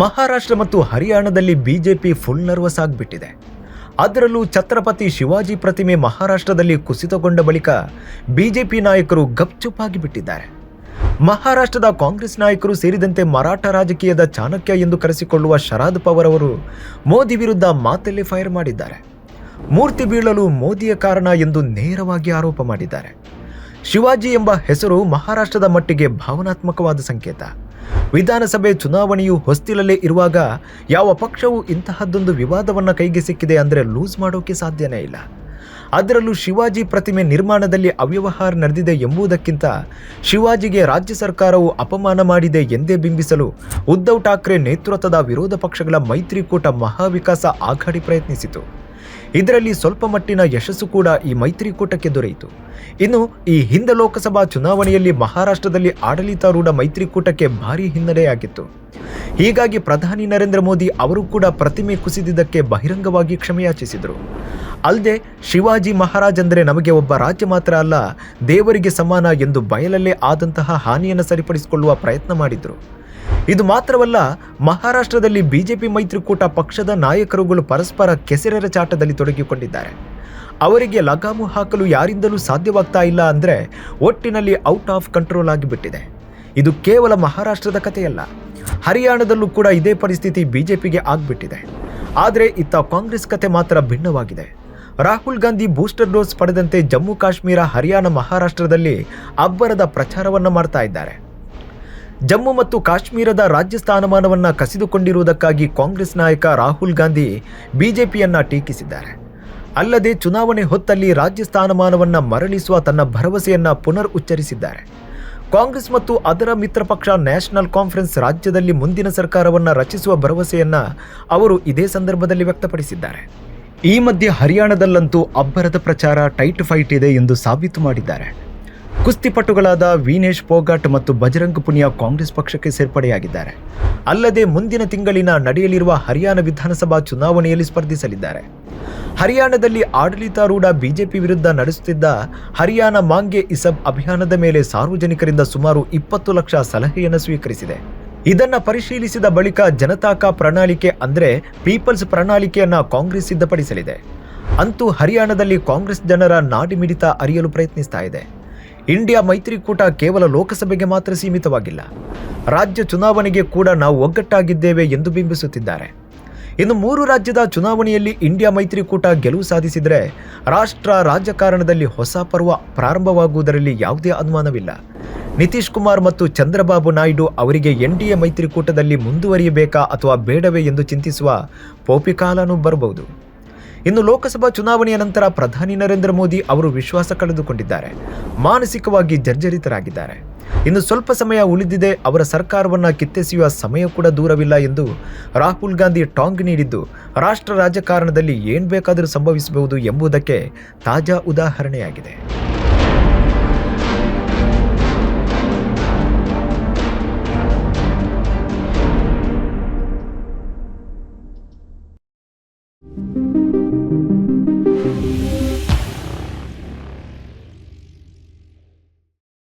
ಮಹಾರಾಷ್ಟ್ರ ಮತ್ತು ಹರಿಯಾಣದಲ್ಲಿ BJP full nervous ಆಗಿಬಿಟ್ಟಿದೆ. ಅದರಲ್ಲೂ ಛತ್ರಪತಿ ಶಿವಾಜಿ ಪ್ರತಿಮೆ ಮಹಾರಾಷ್ಟ್ರದಲ್ಲಿ ಕುಸಿತಗೊಂಡ ಬಳಿಕ ಬಿಜೆಪಿ ನಾಯಕರು ಗಪ್ಚುಪ್ಪಾಗಿ ಬಿಟ್ಟಿದ್ದಾರೆ ಮಹಾರಾಷ್ಟ್ರದ ಕಾಂಗ್ರೆಸ್ ನಾಯಕರು ಸೇರಿದಂತೆ ಮರಾಠ ರಾಜಕೀಯದ ಚಾಣಕ್ಯ ಎಂದು ಕರೆಸಿಕೊಳ್ಳುವ ಶರದ್ ಪವಾರ್ ಅವರು ಮೋದಿ ವಿರುದ್ಧ ಮಾತಲ್ಲಿ ಫೈರ್ ಮಾಡಿದ್ದಾರೆ. ಮೂರ್ತಿ ಬೀಳಲು ಮೋದಿಯ ಕಾರಣ ಎಂದು ನೇರವಾಗಿ ಆರೋಪ ಮಾಡಿದ್ದಾರೆ. ಶಿವಾಜಿ ಎಂಬ ಹೆಸರು ಮಹಾರಾಷ್ಟ್ರದ ಮಟ್ಟಿಗೆ ಭಾವನಾತ್ಮಕವಾದ ಸಂಕೇತ. ವಿಧಾನಸಭೆ ಚುನಾವಣೆಯು ಹೊಸ್ತಿಲಲ್ಲೇ ಇರುವಾಗ ಯಾವ ಪಕ್ಷವು ಇಂತಹದ್ದೊಂದು ವಿವಾದವನ್ನು ಕೈಗೆ ಸಿಕ್ಕಿದೆ ಅಂದರೆ ಲೂಸ್ ಮಾಡೋಕೆ ಸಾಧ್ಯನೇ ಇಲ್ಲ. ಅದರಲ್ಲೂ ಶಿವಾಜಿ ಪ್ರತಿಮೆ ನಿರ್ಮಾಣದಲ್ಲಿ ಅವ್ಯವಹಾರ ನಡೆದಿದೆ ಎಂಬುದಕ್ಕಿಂತ ಶಿವಾಜಿಗೆ ರಾಜ್ಯ ಸರ್ಕಾರವು ಅಪಮಾನ ಮಾಡಿದೆ ಎಂದೇ ಬಿಂಬಿಸಲು ಉದ್ಧವ್ ಠಾಕ್ರೆ ನೇತೃತ್ವದ ವಿರೋಧ ಪಕ್ಷಗಳ ಮೈತ್ರಿಕೂಟ ಮಹಾವಿಕಾಸ ಆಘಾಡಿ ಪ್ರಯತ್ನಿಸಿತು. ಇದರಲ್ಲಿ ಸ್ವಲ್ಪ ಮಟ್ಟಿನ ಯಶಸ್ಸು ಕೂಡ ಈ ಮೈತ್ರಿಕೂಟಕ್ಕೆ ದೊರೆಯಿತು. ಇನ್ನು ಈ ಹಿಂದೆ ಲೋಕಸಭಾ ಚುನಾವಣೆಯಲ್ಲಿ ಮಹಾರಾಷ್ಟ್ರದಲ್ಲಿ ಆಡಳಿತಾರೂಢ ಮೈತ್ರಿಕೂಟಕ್ಕೆ ಭಾರೀ ಹಿನ್ನಡೆಯಾಗಿತ್ತು. ಹೀಗಾಗಿ ಪ್ರಧಾನಿ ನರೇಂದ್ರ ಮೋದಿ ಅವರು ಕೂಡ ಪ್ರತಿಮೆ ಕುಸಿದಿದ್ದಕ್ಕೆ ಬಹಿರಂಗವಾಗಿ ಕ್ಷಮೆಯಾಚಿಸಿದರು. ಅಲ್ಲದೆ ಶಿವಾಜಿ ಮಹಾರಾಜ್ ಅಂದರೆ ನಮಗೆ ಒಬ್ಬ ರಾಜ್ಯ ಮಾತ್ರ ಅಲ್ಲ, ದೇವರಿಗೆ ಸಮಾನ ಎಂದು ಬಯಲಲ್ಲೇ ಆದಂತಹ ಹಾನಿಯನ್ನು ಸರಿಪಡಿಸಿಕೊಳ್ಳುವ ಪ್ರಯತ್ನ ಮಾಡಿದರು. ಇದು ಮಾತ್ರವಲ್ಲ, ಮಹಾರಾಷ್ಟ್ರದಲ್ಲಿ ಬಿಜೆಪಿ ಮೈತ್ರಿಕೂಟ ಪಕ್ಷದ ನಾಯಕರುಗಳು ಪರಸ್ಪರ ಕೆಸರೆರ ಚಾಟದಲ್ಲಿ ತೊಡಗಿಕೊಂಡಿದ್ದಾರೆ. ಅವರಿಗೆ ಲಗಾಮು ಹಾಕಲು ಯಾರಿಂದಲೂ ಸಾಧ್ಯವಾಗ್ತಾ ಇಲ್ಲ ಅಂದರೆ ಒಟ್ಟಿನಲ್ಲಿ ಔಟ್ ಆಫ್ ಕಂಟ್ರೋಲ್ ಆಗಿಬಿಟ್ಟಿದೆ. ಇದು ಕೇವಲ ಮಹಾರಾಷ್ಟ್ರದ ಕಥೆಯಲ್ಲ. ಹರಿಯಾಣದಲ್ಲೂ ಕೂಡ ಇದೇ ಪರಿಸ್ಥಿತಿ ಬಿಜೆಪಿಗೆ ಆಗ್ಬಿಟ್ಟಿದೆ. ಆದರೆ ಇತ್ತ ಕಾಂಗ್ರೆಸ್ ಕತೆ ಮಾತ್ರ ಭಿನ್ನವಾಗಿದೆ. ರಾಹುಲ್ ಗಾಂಧಿ ಬೂಸ್ಟರ್ ಡೋಸ್ ಪಡೆದಂತೆ ಜಮ್ಮು ಕಾಶ್ಮೀರ, ಹರಿಯಾಣ, ಮಹಾರಾಷ್ಟ್ರದಲ್ಲಿ ಅಬ್ಬರದ ಪ್ರಚಾರವನ್ನು ಮಾಡ್ತಾ ಇದ್ದಾರೆ. ಜಮ್ಮು ಮತ್ತು ಕಾಶ್ಮೀರದ ರಾಜ್ಯ ಸ್ಥಾನಮಾನವನ್ನು ಕಸಿದುಕೊಂಡಿರುವುದಕ್ಕಾಗಿ ಕಾಂಗ್ರೆಸ್ ನಾಯಕ ರಾಹುಲ್ ಗಾಂಧಿ ಬಿಜೆಪಿಯನ್ನ ಟೀಕಿಸಿದ್ದಾರೆ. ಅಲ್ಲದೆ ಚುನಾವಣೆ ಹೊತ್ತಲ್ಲಿ ರಾಜ್ಯ ಸ್ಥಾನಮಾನವನ್ನು ಮರಳಿಸುವ ತನ್ನ ಭರವಸೆಯನ್ನ ಪುನರ್ ಉಚ್ಚರಿಸಿದ್ದಾರೆ. ಕಾಂಗ್ರೆಸ್ ಮತ್ತು ಅದರ ಮಿತ್ರ ಪಕ್ಷ ನ್ಯಾಷನಲ್ ಕಾನ್ಫರೆನ್ಸ್ ರಾಜ್ಯದಲ್ಲಿ ಮುಂದಿನ ಸರ್ಕಾರವನ್ನು ರಚಿಸುವ ಭರವಸೆಯನ್ನ ಅವರು ಇದೇ ಸಂದರ್ಭದಲ್ಲಿ ವ್ಯಕ್ತಪಡಿಸಿದ್ದಾರೆ. ಈ ಮಧ್ಯೆ ಹರಿಯಾಣದಲ್ಲಂತೂ ಅಬ್ಬರದ ಪ್ರಚಾರ ಟೈಟ್ ಫೈಟ್ ಇದೆ ಎಂದು ಸಾಬೀತು ಮಾಡಿದ್ದಾರೆ. ಕುಸ್ತಿಪಟುಗಳಾದ ವೀನೇಶ್ ಪೋಗಾಟ್ ಮತ್ತು ಬಜರಂಗ್ ಪುನಿಯಾ ಕಾಂಗ್ರೆಸ್ ಪಕ್ಷಕ್ಕೆ ಸೇರ್ಪಡೆಯಾಗಿದ್ದಾರೆ. ಅಲ್ಲದೆ ಮುಂದಿನ ತಿಂಗಳಿನ ನಡೆಯಲಿರುವ ಹರಿಯಾಣ ವಿಧಾನಸಭಾ ಚುನಾವಣೆಯಲ್ಲಿ ಸ್ಪರ್ಧಿಸಲಿದ್ದಾರೆ. ಹರಿಯಾಣದಲ್ಲಿ ಆಡಳಿತಾರೂಢ ಬಿಜೆಪಿ ವಿರುದ್ಧ ನಡೆಸುತ್ತಿದ್ದ ಹರಿಯಾಣ ಮಾಂಗೆ ಇಸಬ್ ಅಭಿಯಾನದ ಮೇಲೆ ಸಾರ್ವಜನಿಕರಿಂದ ಸುಮಾರು ಇಪ್ಪತ್ತು ಲಕ್ಷ ಸಲಹೆಯನ್ನು ಸ್ವೀಕರಿಸಿದೆ. ಇದನ್ನು ಪರಿಶೀಲಿಸಿದ ಬಳಿಕ ಜನತಾಕ ಪ್ರಣಾಳಿಕೆ ಅಂದರೆ ಪೀಪಲ್ಸ್ ಪ್ರಣಾಳಿಕೆಯನ್ನು ಕಾಂಗ್ರೆಸ್ ಸಿದ್ಧಪಡಿಸಲಿದೆ. ಅಂತೂ ಹರಿಯಾಣದಲ್ಲಿ ಕಾಂಗ್ರೆಸ್ ಜನರ ನಾಡಿಮಿಡಿತ ಅರಿಯಲು ಪ್ರಯತ್ನಿಸ್ತಾ ಇದೆ. ಇಂಡಿಯಾ ಮೈತ್ರಿಕೂಟ ಕೇವಲ ಲೋಕಸಭೆಗೆ ಮಾತ್ರ ಸೀಮಿತವಾಗಿಲ್ಲ. ರಾಜ್ಯ ಚುನಾವಣೆಗೆ ಕೂಡ ನಾವು ಒಗ್ಗಟ್ಟಾಗಿದ್ದೇವೆ ಎಂದು ಬಿಂಬಿಸುತ್ತಿದ್ದಾರೆ. ಇನ್ನು ಮೂರು ರಾಜ್ಯದ ಚುನಾವಣೆಯಲ್ಲಿ ಇಂಡಿಯಾ ಮೈತ್ರಿಕೂಟ ಗೆಲುವು ಸಾಧಿಸಿದರೆ ರಾಷ್ಟ್ರ ರಾಜಕಾರಣದಲ್ಲಿ ಹೊಸ ಪರ್ವ ಪ್ರಾರಂಭವಾಗುವುದರಲ್ಲಿ ಯಾವುದೇ ಅನುಮಾನವಿಲ್ಲ. ನಿತೀಶ್ ಕುಮಾರ್ ಮತ್ತು ಚಂದ್ರಬಾಬು ನಾಯ್ಡು ಅವರಿಗೆ ಎನ್ ಡಿ ಎ ಮೈತ್ರಿಕೂಟದಲ್ಲಿ ಮುಂದುವರಿಯಬೇಕಾ ಅಥವಾ ಬೇಡವೇ ಎಂದು ಚಿಂತಿಸುವ ಪೋಪಿಕಾಲನೂ ಬರಬಹುದು. ಇನ್ನು ಲೋಕಸಭಾ ಚುನಾವಣೆಯ ನಂತರ ಪ್ರಧಾನಿ ನರೇಂದ್ರ ಮೋದಿ ಅವರು ವಿಶ್ವಾಸ ಕಳೆದುಕೊಂಡಿದ್ದಾರೆ. ಮಾನಸಿಕವಾಗಿ ಜರ್ಜರಿತರಾಗಿದ್ದಾರೆ. ಇನ್ನು ಸ್ವಲ್ಪ ಸಮಯ ಉಳಿದಿದೆ, ಅವರ ಸರ್ಕಾರವನ್ನು ಕಿತ್ತೆಸೆಯುವ ಸಮಯ ಕೂಡ ದೂರವಿಲ್ಲ ಎಂದು ರಾಹುಲ್ ಗಾಂಧಿ ಟಾಂಗ್ ನೀಡಿದ್ದು, ರಾಷ್ಟ್ರ ರಾಜಕಾರಣದಲ್ಲಿ ಏನು ಬೇಕಾದರೂ ಸಂಭವಿಸಬಹುದು ಎಂಬುದಕ್ಕೆ ತಾಜಾ ಉದಾಹರಣೆಯಾಗಿದೆ.